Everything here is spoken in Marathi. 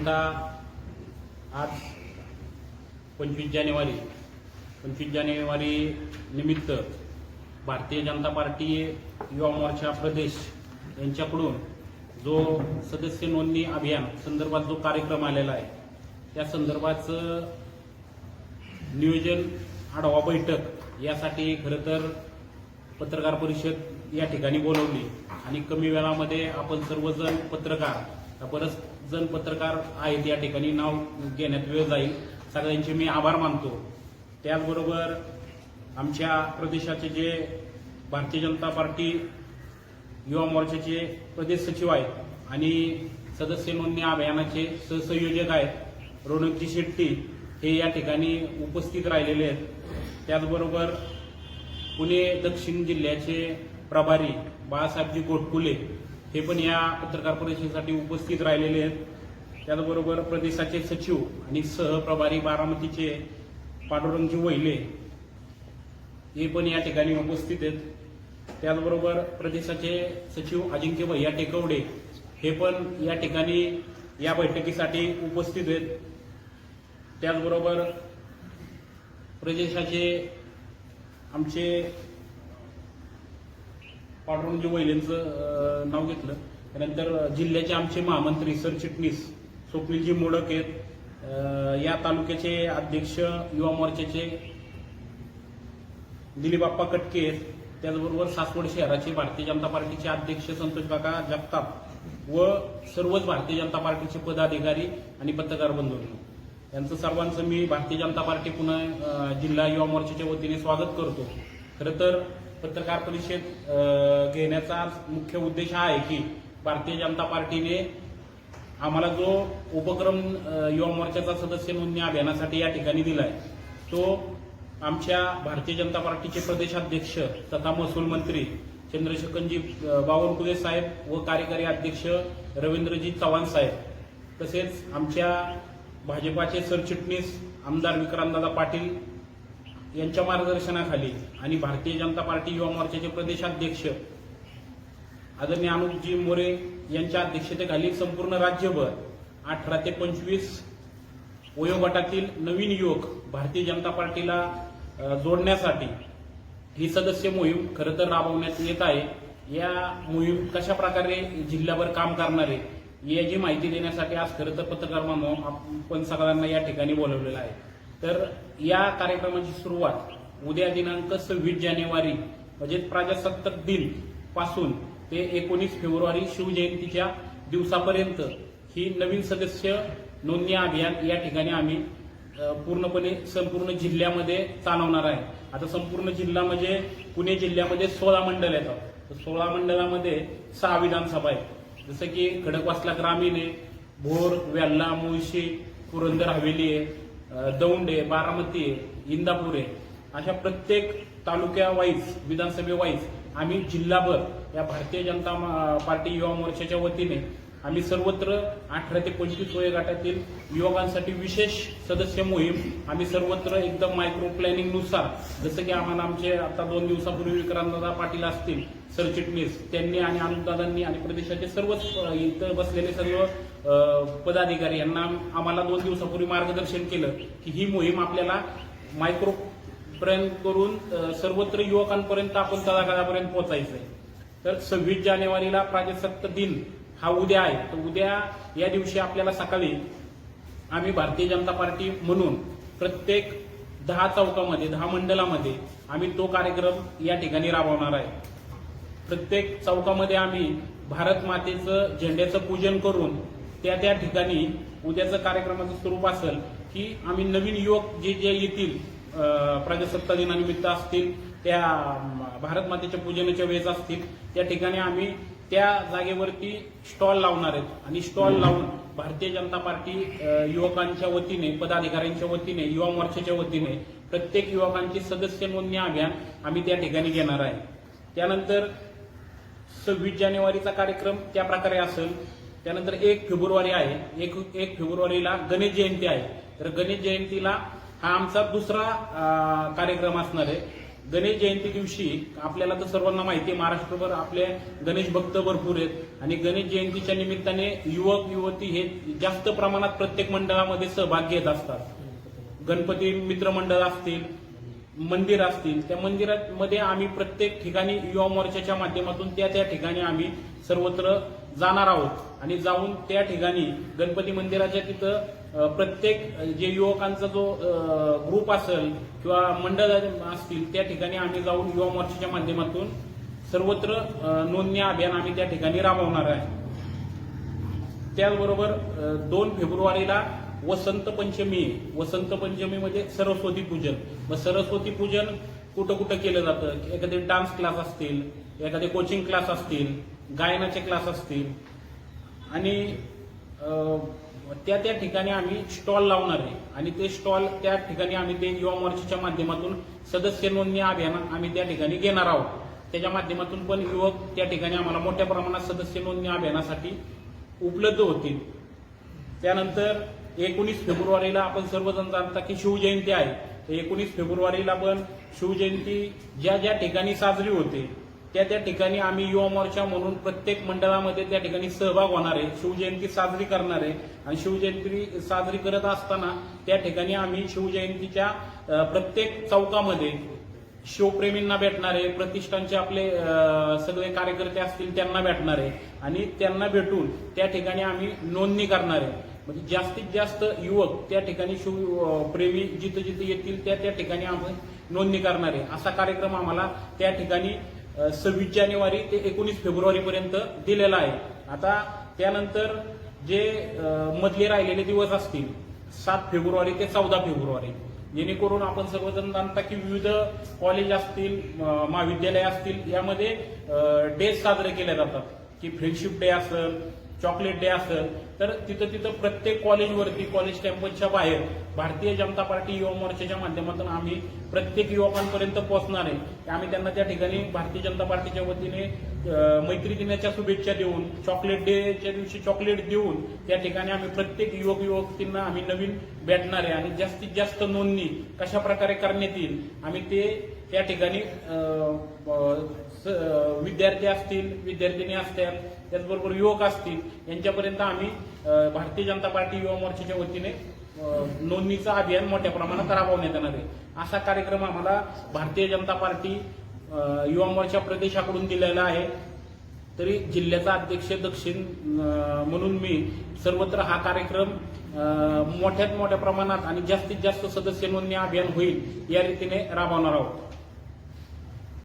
साधारणतः आज पंचवीस जानेवारी. पंचवीस जानेवारी निमित्त भारतीय जनता पार्टी युवा मोर्चा प्रदेश यांच्याकडून जो सदस्य नोंदणी अभियान संदर्भात जो कार्यक्रम आलेला आहे त्या संदर्भाचं नियोजन आढावा बैठक यासाठी खरं तर पत्रकार परिषद या ठिकाणी बोलवली. आणि कमी वेळामध्ये आपण सर्वजण पत्रकार बरेच जण पत्रकार आहेत या ठिकाणी नाव घेण्यात वेळ जाईल. सगळ्यांचे मी आभार मानतो. त्याचबरोबर आमच्या प्रदेशाचे जे भारतीय जनता पार्टी युवा मोर्चाचे प्रदेश सचिव आहेत आणि सदस्य नोंदणी अभियानाचे सहसंयोजक आहेत रोनकजी शेट्टी हे या ठिकाणी उपस्थित राहिलेले आहेत. त्याचबरोबर पुणे दक्षिण जिल्ह्याचे प्रभारी बाळासाहेबजी गोटकुले हे पण या पत्रकार परिषदेसाठी उपस्थित राहिलेले आहेत. त्याचबरोबर प्रदेशाचे सचिव आणि सहप्रभारी बारामतीचे पांडुरंगजी वहिले हे पण या ठिकाणी उपस्थित आहेत. त्याचबरोबर प्रदेशाचे सचिव अजिंक्य भैया टेकवडे हे पण या ठिकाणी या बैठकीसाठी उपस्थित आहेत. त्याचबरोबर प्रदेशाचे आमचे पांडुरंगजी वैलेंचं नाव घेतलं. त्यानंतर जिल्ह्याचे आमचे महामंत्री सरचिटणीस स्वप्नीलजी मोडक आहेत. या तालुक्याचे अध्यक्ष युवा मोर्चाचे दिलीबाप्पा कटके आहेत. त्याचबरोबर सासवड शहराचे भारतीय जनता पार्टीचे अध्यक्ष संतोष काका जगताप व सर्वच भारतीय जनता पार्टीचे पदाधिकारी आणि पत्रकार बंधू यांचं सर्वांचं मी भारतीय जनता पार्टी पुणे जिल्हा युवा मोर्चाच्या वतीने स्वागत करतो. खरं तर पत्रकार परिषद घेण्याचा मुख्य उद्देश हा आहे की भारतीय जनता पार्टीने आम्हाला जो उपक्रम युवा मोर्चाचा सदस्य नोंदणी अभियानासाठी या ठिकाणी दिलाय तो आमच्या भारतीय जनता पार्टीचे प्रदेशाध्यक्ष तथा महसूल मंत्री चंद्रशेखरजी अ, बावनकुळे साहेब व कार्यकारी अध्यक्ष रवींद्रजी चव्हाण साहेब तसेच आमच्या भाजपाचे सरचिटणीस आमदार विक्रांतदादा पाटील यांच्या मार्गदर्शनाखाली आणि भारतीय जनता पार्टी युवा मोर्चाचे प्रदेशाध्यक्ष आदरणीय अनुपजी मोरे यांच्या अध्यक्षतेखाली संपूर्ण राज्यभर अठरा ते पंचवीस वयोगटातील नवीन युवक भारतीय जनता पार्टीला जोडण्यासाठी ही सदस्य मोहीम खरं तर राबवण्यात येत आहे. या मोहीम कशा प्रकारे जिल्ह्याभर काम करणार आहे याची माहिती देण्यासाठी आज खरं तर पत्रकार म्हणून आपण सगळ्यांना या ठिकाणी बोलवलेलं आहे. तर या कार्यक्रमाची सुरुवात उद्या दिनांक सव्वीस जानेवारी म्हणजे प्रजासत्ताक दिनपासून ते एकोणीस फेब्रुवारी शिवजयंतीच्या दिवसापर्यंत ही नवीन सदस्य नोंदणी अभियान या ठिकाणी आम्ही पूर्णपणे संपूर्ण जिल्ह्यामध्ये चालवणार आहे. आता संपूर्ण जिल्हा म्हणजे पुणे जिल्ह्यामध्ये सोळा मंडळ येतात तर सोळा मंडळामध्ये सहा विधानसभा आहेत. जसं की खडकवासला ग्रामीण आहे भोर वेल्ला मुळशी पुरंदर हवेली आहे. दौंड आहे बारामती आहे इंदापूर आहे अशा प्रत्येक तालुक्या वाईज विधानसभे वाईज आम्ही जिल्हाभर या भारतीय जनता मा- पार्टी युवा मोर्चाच्या वतीने आम्ही सर्वत्र अठरा ते पंचवीस वयोगटातील युवकांसाठी विशेष सदस्य मोहीम आम्ही सर्वत्र एकदम मायक्रो प्लॅनिंगनुसार जसं की आम्हाला आमचे आता दोन दिवसापूर्वी विक्रांतदा पाटील असतील सरचिटणीस त्यांनी आणि अनुदादांनी आणि प्रदेशाचे सर्वच इथं बसलेले सर्व पदाधिकारी यांना आम्हाला दोन दिवसापूर्वी मार्गदर्शन केलं की ही मोहीम आपल्याला मायक्रो पर्यंत करून सर्वत्र युवकांपर्यंत आपण तळागाळापर्यंत पोहोचायचं आहे तर सव्वीस जानेवारीला प्राजसत्त दिन हा उद्या आहे. तर उद्या या दिवशी आपल्याला सकाळी आम्ही भारतीय जनता पार्टी म्हणून प्रत्येक दहा चौकामध्ये दहा मंडळामध्ये आम्ही तो कार्यक्रम या ठिकाणी राबवणार आहे. प्रत्येक चौकामध्ये आम्ही भारत मातेचं झेंड्याचं पूजन करून त्या त्या ठिकाणी उद्याचं कार्यक्रमाचं स्वरूप असेल की आम्ही नवीन युवक जे जे येतील अं, प्रजासत्ताक दिनानिमित्त असतील त्या भारत मातेच्या पूजनाच्या वेळेस असतील त्या ठिकाणी आम्ही त्या जागेवरती स्टॉल लावणार आहेत. आणि स्टॉल लावून भारतीय जनता पार्टी युवकांच्या वतीने पदाधिकाऱ्यांच्या वतीने युवा मोर्चाच्या वतीने प्रत्येक युवकांची सदस्य नोंदणी अभियान आम्ही त्या ठिकाणी घेणार आहे. त्यानंतर सव्वीस जानेवारीचा कार्यक्रम त्या प्रकारे असेल. त्यानंतर एक फेब्रुवारी आहे. एक एक फेब्रुवारीला गणेश जयंती आहे. तर गणेश जयंतीला हा आमचा दुसरा कार्यक्रम असणार आहे. गणेश जयंती दिवशी आपल्याला तर सर्वांना माहिती आहे महाराष्ट्रभर आपले गणेश भक्त भरपूर आहेत. आणि गणेश जयंतीच्या निमित्ताने युवक युवती हे जास्त प्रमाणात प्रत्येक मंडळामध्ये सहभाग घेत असतात. गणपती मित्रमंडळ असतील मंदिर असतील त्या मंदिरामध्ये आम्ही प्रत्येक ठिकाणी युवा मोर्चाच्या माध्यमातून त्या त्या ठिकाणी आम्ही सर्वत्र जाणार आहोत. आणि जाऊन त्या ठिकाणी गणपती मंदिराच्या तिथं प्रत्येक जे युवकांचा जो ग्रुप असेल किंवा मंडळ असतील त्या ठिकाणी आम्ही जाऊन युवा मोर्चाच्या माध्यमातून सर्वत्र नोंदणी अभियान आम्ही त्या ठिकाणी राबवणार आहे. त्याचबरोबर दोन फेब्रुवारीला वसंत पंचमी वसंत पंचमी म्हणजे सरस्वती पूजन. मग सरस्वती पूजन कुठं कुठं केलं जातं? एखादे डान्स क्लास असतील एखादे कोचिंग क्लास असतील गायनाचे क्लास असतील. आणि त्या त्या ठिकाणी आम्ही स्टॉल लावणार आहे. आणि ते स्टॉल त्या ठिकाणी आम्ही ते युवा मोर्चाच्या माध्यमातून सदस्य नोंदणी अभियान आम्ही त्या ठिकाणी घेणार आहोत. त्याच्या माध्यमातून पण युवक त्या ठिकाणी आम्हाला मोठ्या प्रमाणात सदस्य नोंदणी अभियानासाठी उपलब्ध होतील. त्यानंतर एकोणीस फेब्रुवारीला आपण सर्वजण जाणता की शिवजयंती आहे. एकोणीस फेब्रुवारीला पण शिवजयंती ज्या ज्या ठिकाणी साजरी होते त्या त्या ठिकाणी आम्ही युवा मोर्चा म्हणून प्रत्येक मंडळामध्ये त्या ठिकाणी सहभाग होणार आहे. शिवजयंती साजरी करणार आहे. आणि शिवजयंती साजरी करत असताना त्या ठिकाणी आम्ही शिवजयंतीच्या प्रत्येक चौकामध्ये शिवप्रेमींना भेटणार आहे. प्रतिष्ठानचे आपले सगळे कार्यकर्ते असतील त्यांना भेटणार आहे. आणि त्यांना भेटून त्या ठिकाणी आम्ही नोंदणी करणार आहे. म्हणजे जास्तीत जास्त युवक त्या ठिकाणी शिवप्रेमी जिथं जिथं येतील त्या त्या ठिकाणी आपण नोंदणी करणार आहे. असा कार्यक्रम आम्हाला त्या ठिकाणी सव्वीस जानेवारी ते एकोणीस फेब्रुवारी पर्यंत दिलेला आहे. आता त्यानंतर जे मधले राहिलेले दिवस असतील सात फेब्रुवारी ते चौदा फेब्रुवारी जेणेकरून आपण सर्वजण जाणता की विविध कॉलेज असतील महाविद्यालय असतील यामध्ये डे साजरे केले जातात. की फ्रेंडशिप डे असेल चॉकलेट डे असेल तर तिथं तिथं प्रत्येक कॉलेजवरती कॉलेज कॅम्पसच्या बाहेर भारतीय जनता पार्टी युवा मोर्चाच्या माध्यमातून आम्ही प्रत्येक युवकांपर्यंत पोहोचणार आहे. आम्ही त्यांना त्या ठिकाणी भारतीय जनता पार्टीच्या वतीने मैत्री दिनाच्या शुभेच्छा देऊन चॉकलेट डेच्या दिवशी चॉकलेट देऊन त्या ठिकाणी आम्ही प्रत्येक युवक युवतींना आम्ही नवीन भेटणार आहे. आणि जास्तीत जास्त नोंदणी कशा प्रकारे करण्यात येईल आम्ही ते त्या ठिकाणी विद्यार्थी असतील विद्यार्थिनी असतात त्याचबरोबर युवक असतील यांच्यापर्यंत आम्ही भारतीय जनता पार्टी युवा मोर्चाच्या वतीने नोंदणीचं अभियान मोठ्या प्रमाणात राबवण्यात येणार आहे. असा कार्यक्रम आम्हाला भारतीय जनता पार्टी युवा मोर्चा प्रदेशाकडून दिलेला आहे. तरी जिल्ह्याचा अध्यक्ष दक्षिण म्हणून मी सर्वत्र हा कार्यक्रम मोठ्यात मोठ्या प्रमाणात आणि जास्तीत जास्त सदस्य नोंदणी अभियान होईल या रीतीने राबवणार आहोत.